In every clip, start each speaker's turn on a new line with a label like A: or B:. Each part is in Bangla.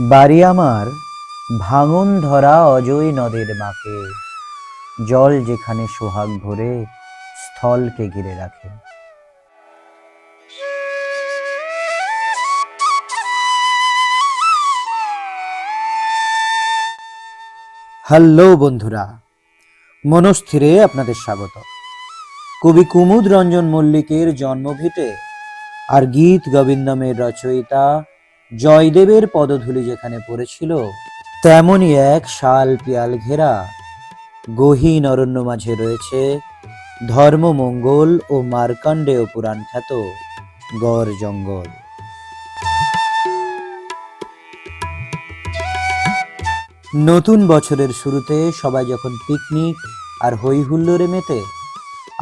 A: বাড়ি আমার ভাঙন ধরা অজয় নদের মাকে। জল যেখানে সোহাগ ভরে, স্থলকে ঘিরে রাখে। হ্যালো বন্ধুরা, মনস্থিরে আপনাদের স্বাগত। কবি কুমুদ রঞ্জন মল্লিকের জন্মভিটে আর গীত গোবিন্দমের রচয়িতা জয়দেবের পদধূলি যেখানে পড়েছিল, তেমনই এক শাল পিয়াল ঘেরা। গহীন অরণ্য মাঝে রয়েছে ধর্মমঙ্গল ও মার্কাণ্ডেয় পুরাণ খ্যাত গড় জঙ্গল। নতুন বছরের শুরুতে সবাই যখন পিকনিক আর হই হুল্লোড়ে মেতে,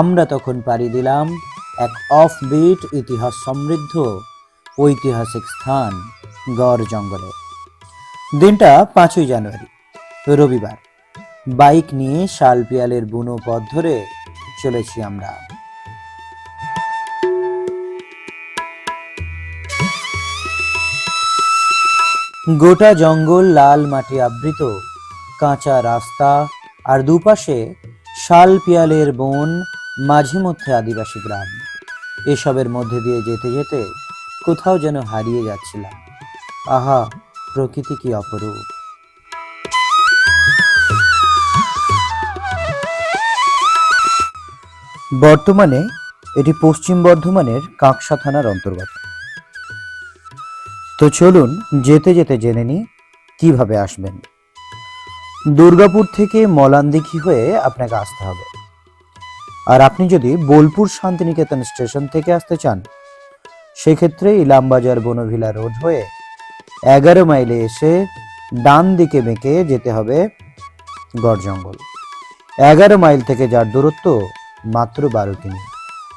A: আমরা তখন পাড়ি দিলাম এক অফ বিট ইতিহাস সমৃদ্ধ ঐতিহাসিক স্থান গড় জঙ্গলে। দিনটা পাঁচই জানুয়ারি, রবিবার। বাইক নিয়ে শালপিয়ালের বুনো পথ ধরে চলেছি আমরা। গোটা জঙ্গল লাল মাটি আবৃত, কাঁচা রাস্তা আর দুপাশে শাল পিয়ালের বন মাঝে মধ্যে আদিবাসী গ্রাম। এসবের মধ্যে দিয়ে যেতে যেতে কোথাও যেন হারিয়ে যাচ্ছিলাম। আহা, প্রকৃতি কি অপরূপ। বর্তমানে এটি পশ্চিম বর্ধমানের কাঁকসা থানার অন্তর্গত। তো চলুন যেতে যেতে জেনে নিই, কীভাবে আসবেন। দুর্গাপুর থেকে মলানদিঘি হয়ে আপনাকে আসতে হবে। আর আপনি যদি বোলপুর শান্তিনিকেতন স্টেশন থেকে আসতে চান সেক্ষেত্রে ইলামবাজার বনভিলা রোড হয়ে এগারো মাইলে এসে ডান দিকে বেঁকে যেতে হবে গড় জঙ্গল। এগারো মাইল থেকে যার দূরত্ব মাত্র বারো কিমি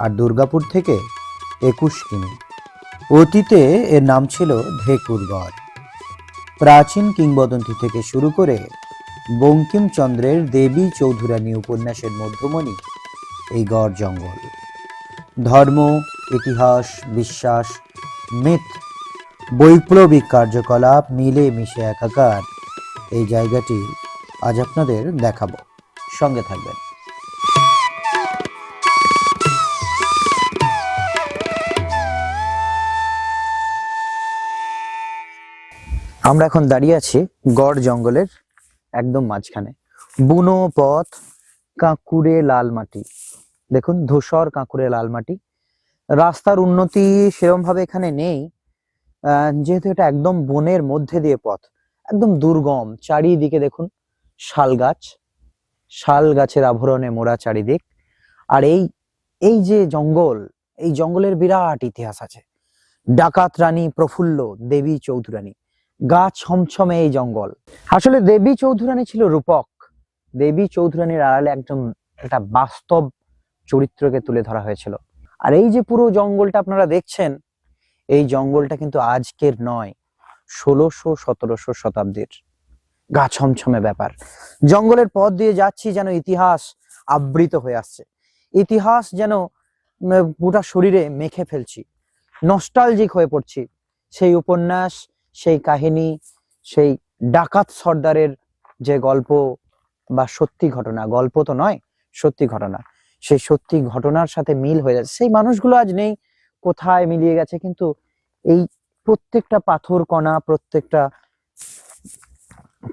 A: আর দুর্গাপুর থেকে একুশ কিমি। অতীতে এর নাম ছিল ঢেকুরগড় প্রাচীন কিংবদন্তি থেকে শুরু করে বঙ্কিমচন্দ্রের দেবী চৌধুরানী উপন্যাসের মধ্যমণি এই গড় জঙ্গল। ধর্ম ইতিহাস, বিশ্বাস, মিথ, বৈপ্লবিক কার্যকলাপ মিলে মিশে একাকার। এই জায়গাটি আজ আপনাদের দেখাবো। সঙ্গে থাকবেন। আমরা এখন দাঁড়িয়ে আছি গড় জঙ্গলের একদম মাঝখানে। বুনো পথ, কাঁকুড়ে লাল মাটি। দেখুন, ধূসর কাঁকুড়ে লাল মাটি। রাস্তার উন্নতি সেরকম ভাবে এখানে নেই। যেহেতু এটা একদম বনের মধ্যে দিয়ে পথ, একদম দুর্গম। চারিদিকে দেখুন, শাল গাছ, শাল গাছের আভরণে মোড়া চারিদিক। আর এই এই যে জঙ্গল, এই জঙ্গলের বিরাট ইতিহাস আছে। ডাকাত রানী প্রফুল্ল, দেবী চৌধুরানী গা ছমছমে এই জঙ্গল। আসলে দেবী চৌধুরানী ছিল রূপক। দেবী চৌধুরানীর আড়ালে একজন, একটা বাস্তব চরিত্রকে তুলে ধরা হয়েছিল। আর এই যে পুরো জঙ্গলটা আপনারা দেখছেন, এই জঙ্গলটা কিন্তু আজকের নয়, ষোলোশো সতেরোশো শতাব্দীর গা ছমছমে ব্যাপার। জঙ্গলের পথ দিয়ে যাচ্ছি যেন ইতিহাস আবৃত হয়ে আসছে। ইতিহাস যেন গোটা শরীরে মেখে ফেলছি। নস্টালজিক হয়ে পড়ছি। সেই উপন্যাস, সেই কাহিনী, সেই ডাকাত সর্দারের যে গল্প বা সত্যি ঘটনা, গল্প তো নয়, সত্যি ঘটনা। সেই সত্যি ঘটনার সাথে মিল হয়ে যাচ্ছে। সেই মানুষগুলো আজ নেই, কোথায় মিলিয়ে গেছে? কিন্তু এই প্রত্যেকটা পাথর কণা, প্রত্যেকটা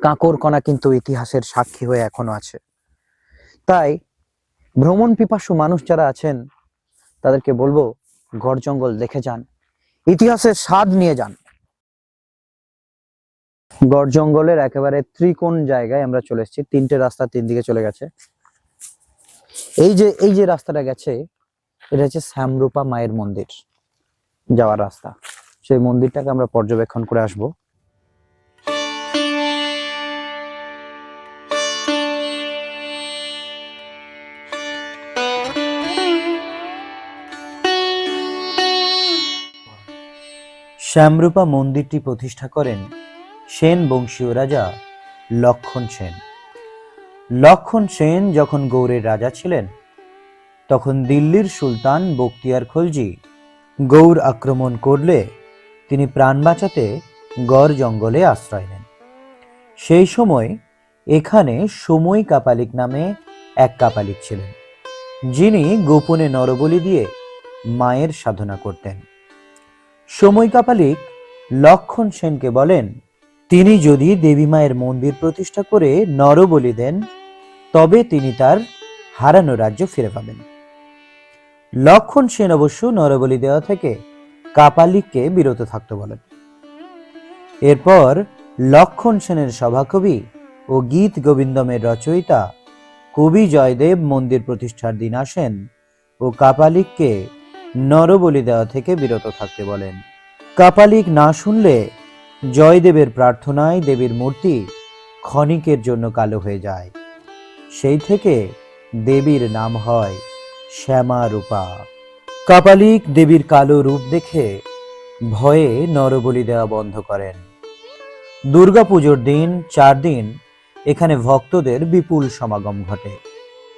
A: কাঁকর কণা কিন্তু ইতিহাসের সাক্ষী হয়ে এখনও আছে। তাই ভ্রমণ পিপাসু মানুষ যারা আছেন, তাদেরকে বলব গড় জঙ্গল দেখে যান, ইতিহাসের স্বাদ নিয়ে যান। গড় জঙ্গলের একেবারে ত্রিকোণ জায়গায় আমরা চলে এসেছি, তিনটে রাস্তা তিন দিকে চলে গেছে। এই যে এই যে রাস্তাটা গেছে, এটা হচ্ছে শ্যামরূপা মায়ের মন্দির যাওয়ার রাস্তা। সেই মন্দিরটাকে আমরা পর্যবেক্ষণ করে আসব। শ্যামরূপা মন্দিরটি প্রতিষ্ঠা করেন সেন বংশীয় রাজা লক্ষণ সেন। লক্ষণ সেন যখন গৌড়ের রাজা ছিলেন, তখন দিল্লির সুলতান বখতিয়ার খলজি গৌড় আক্রমণ করলে তিনি প্রাণ বাঁচাতে গড় জঙ্গলে আশ্রয় নেন। সেই সময় এখানে সময় কাপালিক নামে এক কাপালিক ছিলেন, যিনি গোপনে নরবলি দিয়ে মায়ের সাধনা করতেন। সময় কাপালিক লক্ষণ সেনকে বলেন, তিনি যদি দেবী মায়ের মন্দির প্রতিষ্ঠা করে নরবলি দেন তবে তিনি তার হারানো রাজ্য ফিরে পাবেন। লক্ষণ সেন অবশ্য নরবলি দেওয়া থেকে কাপালিককে বিরত থাকতে বলেন। এরপর লক্ষণ সেনের সভাকবি ও গীত গোবিন্দমের রচয়িতা কবি জয়দেব মন্দির প্রতিষ্ঠার দিন আসেন ও কাপালিককে নরবলি দেওয়া থেকে বিরত থাকতে বলেন। কাপালিক না শুনলে জয়দেবের প্রার্থনায় দেবীর মূর্তি ক্ষণিকের জন্য কালো হয়ে যায়। সেই থেকে দেবীর নাম হয় শ্যামা রূপা কাপালিক দেবীর কালো রূপ দেখে ভয়ে নরবলি দেওয়া বন্ধ করেন। দুর্গাপুজোর দিন, চার দিন এখানে ভক্তদের বিপুল সমাগম ঘটে।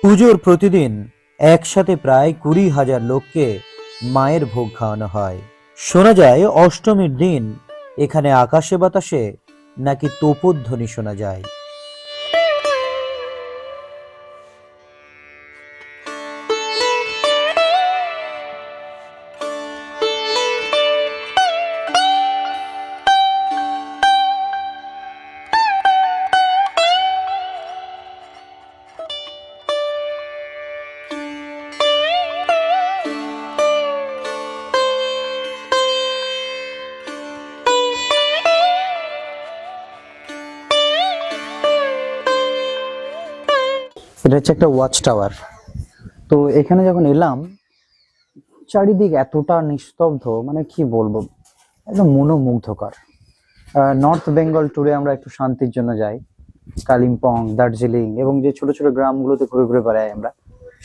A: পুজোর প্রতিদিন একসাথে প্রায় কুড়ি হাজার লোককে মায়ের ভোগ খাওয়ানো হয়। শোনা যায়, অষ্টমীর দিন এখানে আকাশে বাতাসে নাকি তোপধ্বনি শোনা যায়। এটা হচ্ছে একটা ওয়াচ টাওয়ার তো এখানে যখন এলাম, চারিদিক এতটা নিস্তব্ধ মানে কি বলব, একদম মনোমুগ্ধকর। নর্থ বেঙ্গল ট্যুরে আমরা একটু শান্তির জন্য যাই। কালিম্পং, দার্জিলিং, এবং যে ছোট ছোট গ্রামগুলোতে ঘুরে ঘুরে বেড়াই আমরা,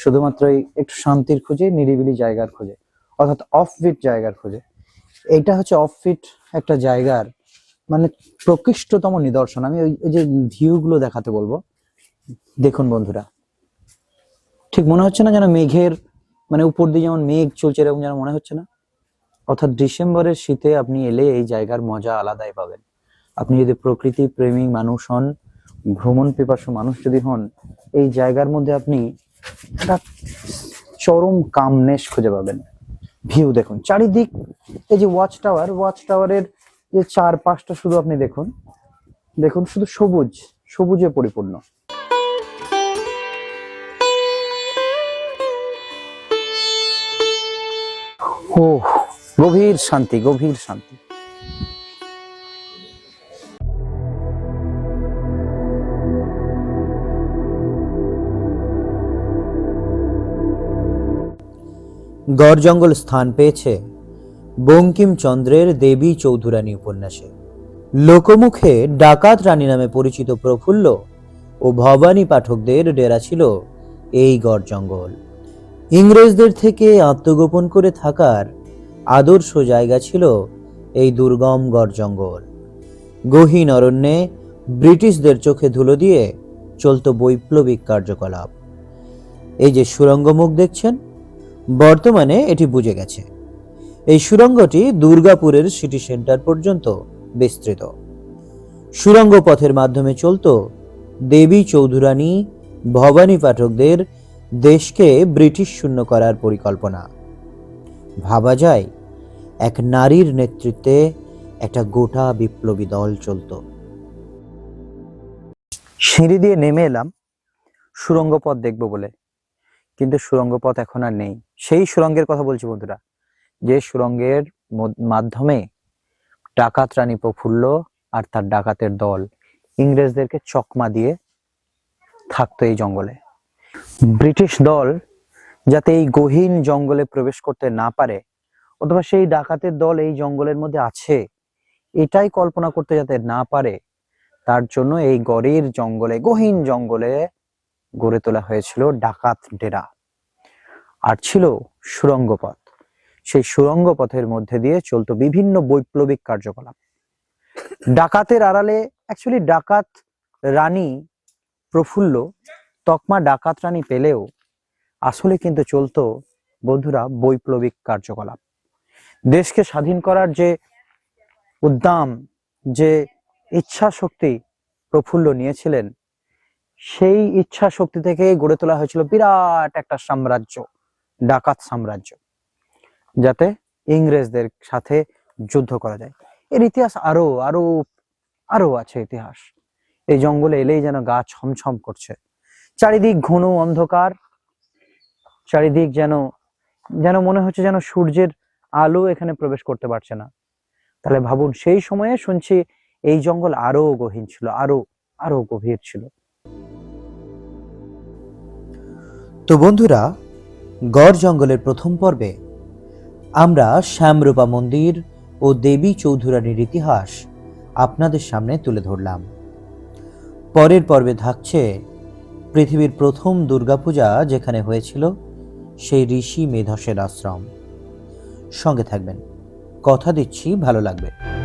A: শুধুমাত্র একটু শান্তির খোঁজে, নিরিবিলি জায়গার খোঁজে, অর্থাৎ অফবিট জায়গার খোঁজে। এইটা হচ্ছে অফবিট একটা জায়গার মানে প্রকৃষ্টতম নিদর্শন। আমি ওই যে ভিউগুলো দেখাতে বলব। দেখুন বন্ধুরা। ঠিক মনে হচ্ছে না যেন মেঘের মানে উপর দিয়ে যেমন মেঘ চলছে এরকম যেন মনে হচ্ছে না? অর্থাৎ ডিসেম্বরের শীতে আপনি এলে এই জায়গার মজা আলাদাই পাবেন। আপনি যদি প্রকৃতি প্রেমিক মানুষ হন, ভ্রমণ পিপাসু মানুষ যদি হন, এই জায়গার মধ্যে আপনি একটা চরম কামনেস খুঁজে পাবেন। ভিউ দেখুন। চারিদিক, এই যে ওয়াচ টাওয়ার ওয়াচ টাওয়ারের যে চার পাঁচটা শুধু আপনি দেখুন। দেখুন শুধু সবুজ, সবুজে পরিপূর্ণ। ও গভীর শান্তি গভীর শান্তি। গড় জঙ্গল স্থান পেয়েছে বঙ্কিমচন্দ্রের দেবী চৌধুরানী উপন্যাসে। লোকমুখে ডাকাত রানী নামে পরিচিত প্রফুল্ল ও ভবানী পাঠকদের ডেরা ছিল এই গড় জঙ্গল। ইংরেজদের থেকে আত্মগোপন করে থাকার আদর্শ জায়গা ছিল এই দুর্গম গড় জঙ্গল। গহীন অরণ্যে ব্রিটিশদের চোখে ধুলো দিয়ে চলত বৈপ্লবিক কার্যকলাপ। এই যে সুরঙ্গ মুখ দেখছেন, বর্তমানে এটি বুঝে গেছে। এই সুরঙ্গটি দুর্গাপুরের সিটি সেন্টার পর্যন্ত বিস্তৃত। সুরঙ্গ পথের মাধ্যমে চলত দেবী চৌধুরানী, ভবানী পাঠকদের দেশকে ব্রিটিশ শূন্য করার পরিকল্পনা। ভাবা যায়, এক নারীর নেতৃত্বে একটা গোটা বিপ্লবী দল চলতো। সিঁড়ি দিয়ে নেমে এলাম, সুরঙ্গ পথ দেখব বলে। কিন্তু সুরঙ্গ পথ এখন আর নেই। সেই সুরঙ্গের কথা বলছি বন্ধুরা, যে সুরঙ্গের মাধ্যমে ডাকাত রানী প্রফুল্ল আর তার ডাকাতের দল ইংরেজদেরকে চকমা দিয়ে থাকতো এই জঙ্গলে। ব্রিটিশ দল যাতে এই গহীন জঙ্গলে প্রবেশ করতে না পারে, অথবা সেই ডাকাতের দল এই জঙ্গলের মধ্যে আছে, এটাই কল্পনা করতে যাতে না পারে, তার জন্য এই গড়ের জঙ্গলে, গহীন জঙ্গলে গড়ে তোলা হয়েছিল ডাকাত ডেরা। আর ছিল সুরঙ্গ পথ। সেই সুরঙ্গ পথের মধ্যে দিয়ে চলতো বিভিন্ন বৈপ্লবিক কার্যকলাপ। ডাকাতের আড়ালে অ্যাকচুয়ালি ডাকাত রানী প্রফুল্ল তকমা ডাকাত রানী পেলেও আসলে কিন্তু চলতো বন্ধুরা বৈপ্লবিক কার্যকলাপ। দেশকে স্বাধীন করার যে উদ্দাম, যে ইচ্ছা শক্তি প্রফুল্ল নিয়েছিলেন, সেই ইচ্ছা শক্তি থেকে গড়ে তোলা হয়েছিল বিরাট একটা সাম্রাজ্য, ডাকাত সাম্রাজ্য, যাতে ইংরেজদের সাথে যুদ্ধ করা যায়। এর ইতিহাস আরও আরও আরও আছে ইতিহাস। এই জঙ্গলে এলেই যেন গা ছমছম করছে। চারিদিক ঘন অন্ধকার, চারিদিক যেন যেন মনে হচ্ছে যেন সূর্যের আলো এখানে প্রবেশ করতে পারছে না। তাহলে ভাবুন, সেই সময়ে শুনছি এই জঙ্গল আরও গহীন ছিল, আরও আরও গভীর ছিল।
B: তো বন্ধুরা, গড় জঙ্গলের প্রথম পর্বে আমরা শ্যামরূপা মন্দির ও দেবী চৌধুরানীর ইতিহাস আপনাদের সামনে তুলে ধরলাম। পরের পর্বে থাকছে পৃথিবীর প্রথম দুর্গাপূজা যেখানে হয়েছিল, সেই ঋষি মেধসের আশ্রম। সঙ্গে থাকবেন। কথা দিচ্ছি, ভালো লাগবে।